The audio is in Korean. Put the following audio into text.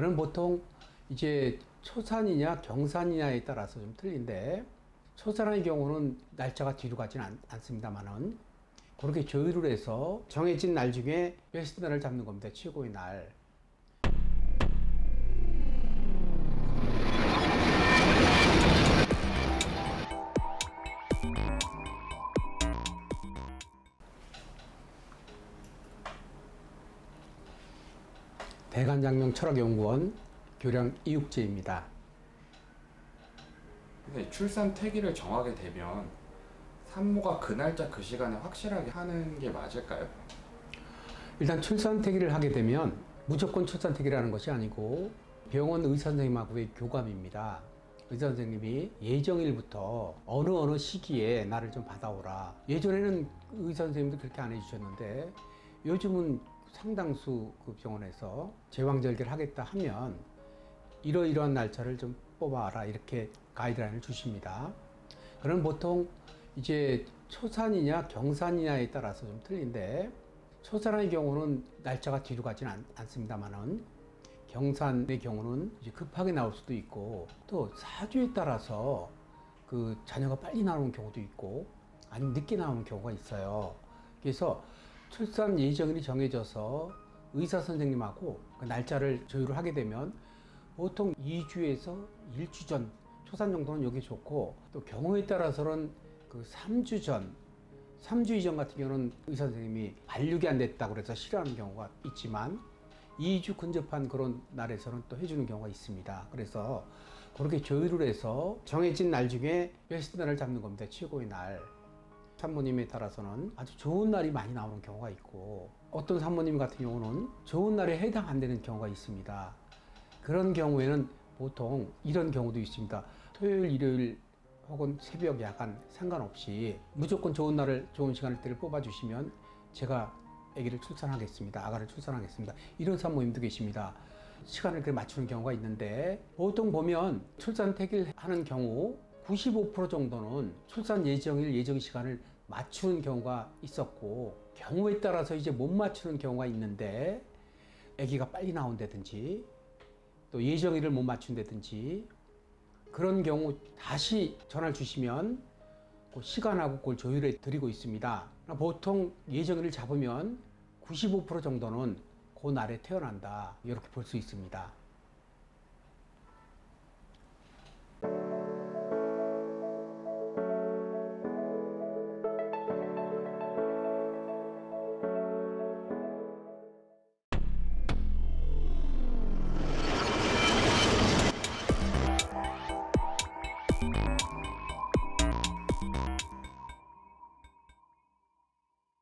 그럼 보통 이제 초산이냐 경산이냐에 따라서 좀 틀린데 초산의 경우는 날짜가 뒤로 가지는 않, 않습니다만은 그렇게 조율을 해서 정해진 날 중에 베스트 날을 잡는 겁니다. 최고의 날. 대관장명 철학연구원 교량 이육재입니다. 근데 출산 태기를 정하게 되면 산모가 그 날짜 그 시간에 확실하게 하는 게 맞을까요? 일단 출산 태기를 하게 되면 무조건 출산 태기라는 것이 아니고 병원 의사 선생님하고의 교감입니다. 의사 선생님이 예정일부터 어느 어느 시기에 나를 좀 받아오라. 예전에는 의사 선생님도 그렇게 안 해주셨는데 요즘은 상당수 그 병원에서 제왕절개를 하겠다 하면 이러이러한 날짜를 좀 뽑아라 이렇게 가이드라인을 주십니다. 그럼 보통 이제 초산이냐 경산이냐에 따라서 좀 틀린데 초산의 경우는 날짜가 뒤로 가지는 않, 않습니다만은 경산의 경우는 이제 급하게 나올 수도 있고 또 사주에 따라서 그 자녀가 빨리 나오는 경우도 있고 아니면 늦게 나오는 경우가 있어요. 그래서 출산 예정일이 정해져서 의사 선생님하고 그 날짜를 조율을 하게 되면 보통 2주에서 1주 전 초산 정도는 여기 좋고 또 경우에 따라서는 그 3주 전 3주 이전 같은 경우는 의사 선생님이 반육이 안 됐다고 그래서 싫어하는 경우가 있지만 2주 근접한 그런 날에서는 또 해주는 경우가 있습니다. 그래서 그렇게 조율을 해서 정해진 날 중에 베스트 날을 잡는 겁니다. 최고의 날. 산모님에 따라서는 아주 좋은 날이 많이 나오는 경우가 있고 어떤 산모님 같은 경우는 좋은 날에 해당 안 되는 경우가 있습니다. 그런 경우에는 보통 이런 경우도 있습니다. 토요일, 일요일 혹은 새벽, 야간 상관없이 무조건 좋은 날을 좋은 시간을 때를 뽑아주시면 제가 아기를 출산하겠습니다. 아가를 출산하겠습니다. 이런 산모님도 계십니다. 시간을 그렇게 맞추는 경우가 있는데 보통 보면 출산 태기를 하는 경우 95% 정도는 출산 예정일 예정 시간을 맞추는 경우가 있었고 경우에 따라서 이제 못 맞추는 경우가 있는데 아기가 빨리 나온다든지 또 예정일을 못 맞춘다든지 그런 경우 다시 전화를 주시면 그 시간하고 그걸 조율해 드리고 있습니다. 보통 예정일을 잡으면 95% 정도는 그 날에 태어난다. 이렇게 볼 수 있습니다.